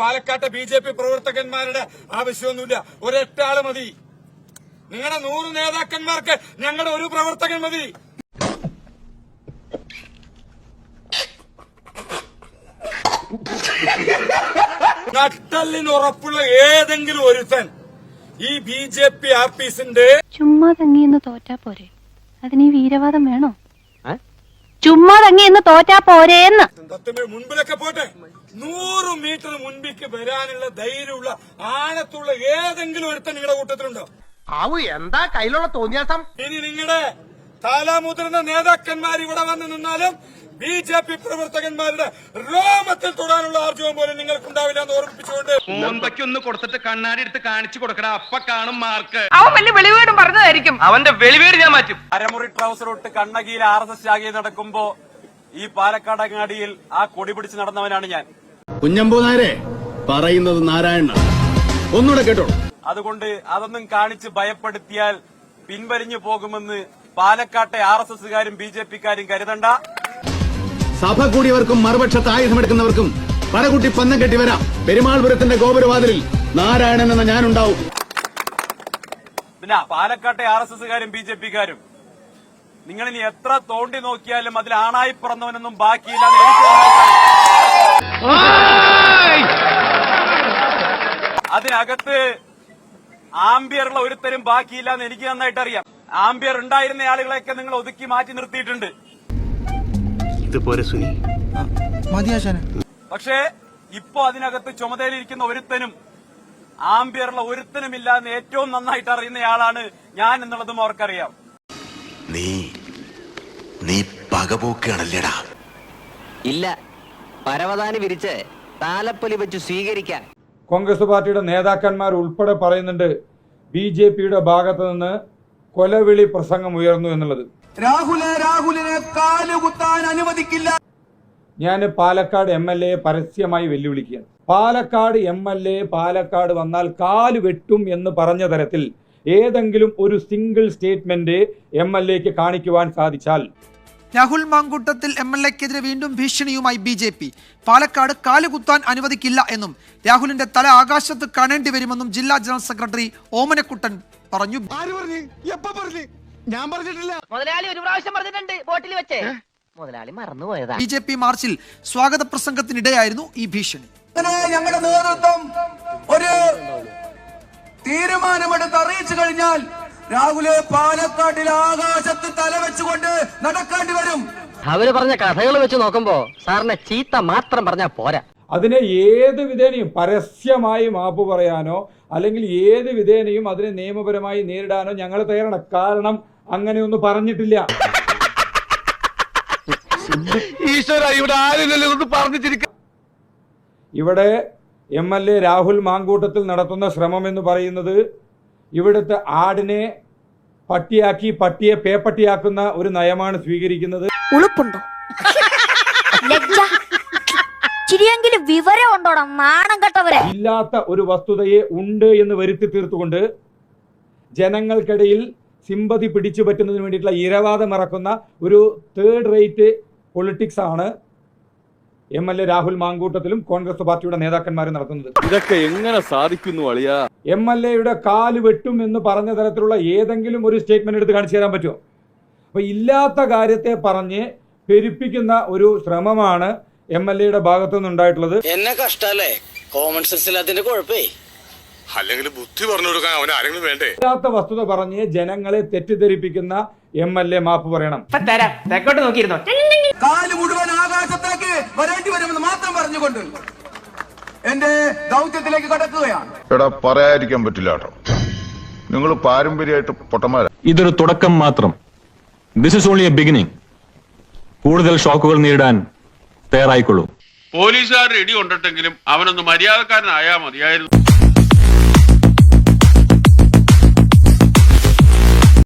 പാലക്കാട്ടെ B J P പ്രവർത്തകന്മാരുടെ ആവശ്യമൊന്നുമില്ല. ഒരൊറ്റ മതി. നിങ്ങളുടെ നൂറ് നേതാക്കന്മാർക്ക് ഞങ്ങളുടെ ഒരു പ്രവർത്തകൻ മതി. ഉറപ്പുള്ള ഏതെങ്കിലും ഒരുത്തൻ ഈ ബി ജെ പി ആഫീസിന്റെ ചുമ്മാ തങ്ങിയെന്ന് തോറ്റാ പോരെ. അതിന് ഈ വീരവാദം വേണോ? ചുമ്മാ തങ്ങി ഇന്ന് തോറ്റാ പോരേന്ന്. മുൻപിലൊക്കെ പോട്ടെ. നൂറ് മീറ്റർ മുൻപിക്ക് വരാനുള്ള ധൈര്യമുള്ള ആഴത്തുള്ള ഏതെങ്കിലും ഒരുത്തൻ നിങ്ങളുടെ കൂട്ടത്തിലുണ്ടോ? ആവു എന്താ കയ്യിലുള്ള തോന്നിയാസം ഇനി നിങ്ങളുടെ കാലാമുതിർന്ന നേതാക്കന്മാർ ഇവിടെ വന്ന് നിന്നാലും ബി ജെ പി പ്രവർത്തകന്മാരുടെ രോമത്തിൽ തൊടാനുള്ള ആർജവം പോലും നിങ്ങൾക്കുണ്ടാവില്ല എന്ന് ഓർമ്മിപ്പിച്ചുകൊണ്ട് മോന്തയ്ക്കൊന്ന് കൊടുത്തിട്ട് കണ്ണാടി എടുത്ത് കാണിച്ചു കൊടുക്കടാ. അപ്പ കാണും മാർക്ക് അവൻ വലിയ വെളിവേടും പറഞ്ഞതായിരിക്കും. അവന്റെ വെളിവേട് ഞാൻ മാറ്റും. അരമുറി ട്രൗസർ ഇട്ട് കണ്ണകിയിൽ ആർ എസ് എസ് ശാഖയിൽ നടക്കുമ്പോ ഈ പാലക്കാട് അങ്ങാടിയിൽ ആ കൊടി പിടിച്ച് നടന്നവനാണ് ഞാൻ. കുഞ്ഞമ്പൂ നായരെ പറയുന്നത് നാരായണ ഒന്നുകൂടെ കേട്ടോ അതുകൊണ്ട് അതൊന്നും കാണിച്ച് ഭയപ്പെടുത്തിയാൽ പിൻവലിഞ്ഞു പോകുമെന്ന് പാലക്കാട്ടെ ആർ എസ് എസുകാരും ബി ജെ പിക്കാരും കരുതണ്ട. സഭ കൂടിയവർക്കും മറുപക്ഷത്ത് ആയുധമെടുക്കുന്നവർക്കും പരകുട്ടി പന്നം കെട്ടി വരാം. പെരുമാൾപുരത്തിന്റെ ഗോപുരവാതിലിൽ നാരായണൻ എന്ന ഞാനുണ്ടാവും. പിന്നെ പാലക്കാട്ടെ ആർ എസ് എസുകാരും ബി ജെ പിക്കാരും. നിങ്ങൾ ഇനി എത്ര തോണ്ടി നോക്കിയാലും അതിൽ ആണായി പിറന്നവനൊന്നും ബാക്കിയില്ല. അതിനകത്ത് ആംബിയറുള്ള ഒരുത്തരും ബാക്കിയില്ല എന്ന് എനിക്ക് നന്നായിട്ട് അറിയാം ആംബിയർ ഉണ്ടായിരുന്ന ആളുകളെയൊക്കെ നിങ്ങൾ ഒതുക്കി മാറ്റി നിർത്തിയിട്ടുണ്ട്. ഇതുപോലെ സുനി. പക്ഷേ ഇപ്പോ അതിനകത്ത് ചുമതലയിരിക്കുന്ന ഒരുത്തനും ആംബിയറുള്ള ഒരുത്തനും ഇല്ലാന്ന് ഏറ്റവും നന്നായിട്ട് അറിയുന്നയാളാണ് ഞാൻ എന്നുള്ളതും അവർക്കറിയാം. നീ നീ പകപോക്കുകയാണല്ലേടാ. ഇല്ല പരവതാനി വിരിച്ച് താലപ്പൊലി വെച്ച് സ്വീകരിക്കാൻ കോൺഗ്രസ് പാർട്ടിയുടെ നേതാക്കന്മാർ ഉൾപ്പെടെ പറയുന്നുണ്ട് ബി ജെ പിയുടെ ഭാഗത്ത് നിന്ന് കൊലവിളി പ്രസംഗം ഉയർന്നു എന്നുള്ളത്. രാഹുൽ രാഹുലിനെ കാലുകുത്താൻ അനുവദിക്കില്ല. ഞാൻ പാലക്കാട് എം എൽ എ പരസ്യമായി വെല്ലുവിളിക്കുകയാണ്. Palakkad M L A Palakkad വന്നാൽ കാൽ വെട്ടും എന്ന് പറഞ്ഞ തരത്തിൽ ഏതെങ്കിലും ഒരു സിംഗിൾ സ്റ്റേറ്റ്മെന്റ് എം എൽ എക്ക് കാണിക്കുവാൻ സാധിച്ചാൽ. രാഹുൽ മാങ്കൂട്ടത്തിൽ എം എൽ എക്കെതിരെ വീണ്ടും ഭീഷണിയുമായി ബി ജെ പി. പാലക്കാട് കാലുകുത്താൻ അനുവദിക്കില്ല എന്നും രാഹുലിന്റെ തല ആകാശത്ത് കാണേണ്ടി വരുമെന്നും ജില്ലാ ജനറൽ സെക്രട്ടറി ഓമനക്കുട്ടൻ പറഞ്ഞു? ഞാൻ പറഞ്ഞിട്ടില്ല. മുതലാളി ഒരു പ്രാവശ്യം പറഞ്ഞിട്ടുണ്ട് ബോട്ടിൽ വെച്ചേ. മുതലാളി മറന്നുപോയതാ ബി ജെ പി മാർച്ചിൽ സ്വാഗത പ്രസംഗത്തിനിടെയായിരുന്നു ഈ ഭീഷണി. ഞങ്ങളുടെ നേതൃത്വം ഒരു തീരുമാനമെടുത്ത് അറിയിച്ചു കഴിഞ്ഞാൽ രാഹുൽ പാലക്കാട്ടിൽ ആകാശത്ത് തലവെച്ചുകൊണ്ട് നടക്കേണ്ടി വരും. അവർ പറഞ്ഞ കഥകൾ വെച്ച് നോക്കുമ്പോ സാറിനെ ചീത്ത മാത്രം പറഞ്ഞാ പോരാ. അതിനെ ഏത് വിധേനയും പരസ്യമായി മാപ്പ് പറയാനോ അല്ലെങ്കിൽ ഏത് വിധേനയും അതിനെ നിയമപരമായി നേരിടാനോ ഞങ്ങൾ തയ്യാറാണ്. കാരണം അങ്ങനെയൊന്നും പറഞ്ഞിട്ടില്ല. ഈശ്വര ഇവിടെ ആരില്ലല്ലോ ഒന്ന് പറഞ്ഞു ഇവിടെ M L A Rahul Mamkootathil നടത്തുന്ന ശ്രമം എന്ന് പറയുന്നത് ഇവിടുത്തെ ആടിനെ പട്ടിയാക്കി പട്ടിയെ പേപ്പട്ടിയാക്കുന്ന ഒരു നയമാണ് സ്വീകരിക്കുന്നത്. ഉളുപ്പുണ്ടോ? ചിരിയെങ്കിലും വിവരം ഉണ്ടോടാ നാണം കെട്ടവരെ? ഇല്ലാത്ത ഒരു വസ്തുതയെ ഉണ്ട് എന്ന് വരുത്തി തീർത്തുകൊണ്ട് ജനങ്ങൾക്കിടയിൽ സിമ്പതി പിടിച്ചു പറ്റുന്നതിന് വേണ്ടിയിട്ടുള്ള ഇരവാദം ഇറക്കുന്ന ഒരു തേർഡ് റേറ്റ് പൊളിറ്റിക്സ് ആണ് എം എൽ എ രാഹുൽ മാങ്കൂട്ടത്തിലും കോൺഗ്രസ് പാർട്ടിയുടെ നേതാക്കന്മാരും നടത്തുന്നത്. ഇതൊക്കെ എങ്ങനെ സാധിക്കുന്നു അളിയാ? എം എൽ എയുടെ കാൽ വെട്ടും എന്ന് പറഞ്ഞ തരത്തിലുള്ള ഏതെങ്കിലും ഒരു സ്റ്റേറ്റ്മെന്റ് എടുത്ത് കാണിച്ചു തരാൻ പറ്റുമോ? അപ്പൊ ഇല്ലാത്ത കാര്യത്തെ പറഞ്ഞ് പെരുപ്പിക്കുന്ന ഒരു ശ്രമമാണ് എം എൽ എയുടെ ഭാഗത്തു നിന്നുണ്ടായിട്ടുള്ളത് എന്നെ കഷ്ടല്ലേ? കോമൺ സെൻസ് ഇല്ലാത്തിന്റെ കുഴപ്പേ. അല്ലെങ്കിൽ ബുദ്ധി പറഞ്ഞു കൊടുക്കാൻ അവൻ ആരെങ്കിലും വേണ്ടേ? ഇല്ലാത്ത വസ്തുത പറഞ്ഞ് ജനങ്ങളെ തെറ്റിദ്ധരിപ്പിക്കുന്ന എം എൽ എ മാപ്പ് പറയണം. തരാം. തെക്കോട്ട് നോക്കിയിരുന്നോ? കാൽ മുഴുവൻ ആകാശത്തേക്ക് വരേണ്ടി വരുമെന്ന് മാത്രം പറഞ്ഞുകൊണ്ട് എന്റെ ദൗത്യത്തിലേക്ക് കടക്കുകയാണ്. എടാ പറയാതിരിക്കാൻ പറ്റില്ല കേട്ടോ. നിങ്ങൾ പാരമ്പര്യമായിട്ട് പൊട്ടന്മാരാ. ഇതൊരു തുടക്കം മാത്രം. This is only a beginning കൂടുതൽ ഷോക്കുകൾ നേരിടാൻ തയ്യാറായിക്കൊള്ളൂ. പോലീസുകാർ ഇടി കൊണ്ടിട്ടെങ്കിലും അവനൊന്ന് മര്യാദക്കാരനായാ മതിയായിരുന്നു.